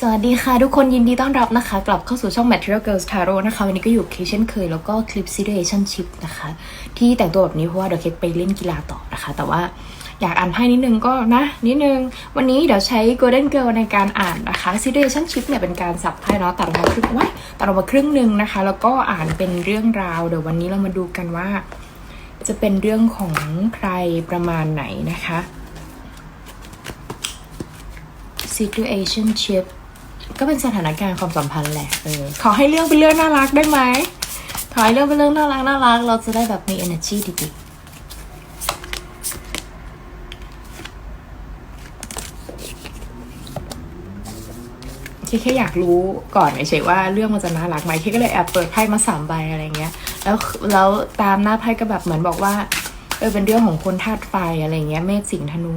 สวัสดีค่ะ ทุกคนยินดีต้อนรับนะคะ กลับเข้าสู่ช่อง Material Girls Tarot นะคะ วันนี้ก็อยู่กับเคเช่นเคย แล้วก็คลิป Situationship นะคะ ที่แต่งตัวแบบนี้เพราะว่าเดี๋ยวเคกไปเล่นกีฬาต่อนะคะ แต่ว่าอยากอ่านไพ่นิดนึงก็นะ นิดนึง วันนี้เดี๋ยวใช้ Golden Girl ในการอ่านนะคะ Situationship เนี่ยเป็นการสับไพ่เนาะตัดออกมาครึ่งไว้ตัดออกมาครึ่งหนึ่งนะคะ แล้วก็อ่านเป็นเรื่องราว เดี๋ยววันนี้เรามาดูกันว่า จะเป็นเรื่องของใครประมาณไหนนะคะ situationship ก็เป็นสถานการณ์ความสัมพันธ์แหละเออขอให้เรื่องเป็นเรื่องน่ารักได้ไหมขอให้เรื่องเป็นเรื่องน่ารักน่ารัก เราจะได้แบบมี energy ดีๆเคแค่อยากรู้ก่อนเฉยๆว่าเรื่องมันจะน่ารักไหมเคก็เลยแอบเปิดไพ่มาสามใบอะไรเงี้ย แล้วแล้วตามหน้าไพ่ก็แบบเหมือนบอกว่าเออเป็นเรื่องของคนธาตุไฟอะไรเงี้ยเมษสิงห์ธนู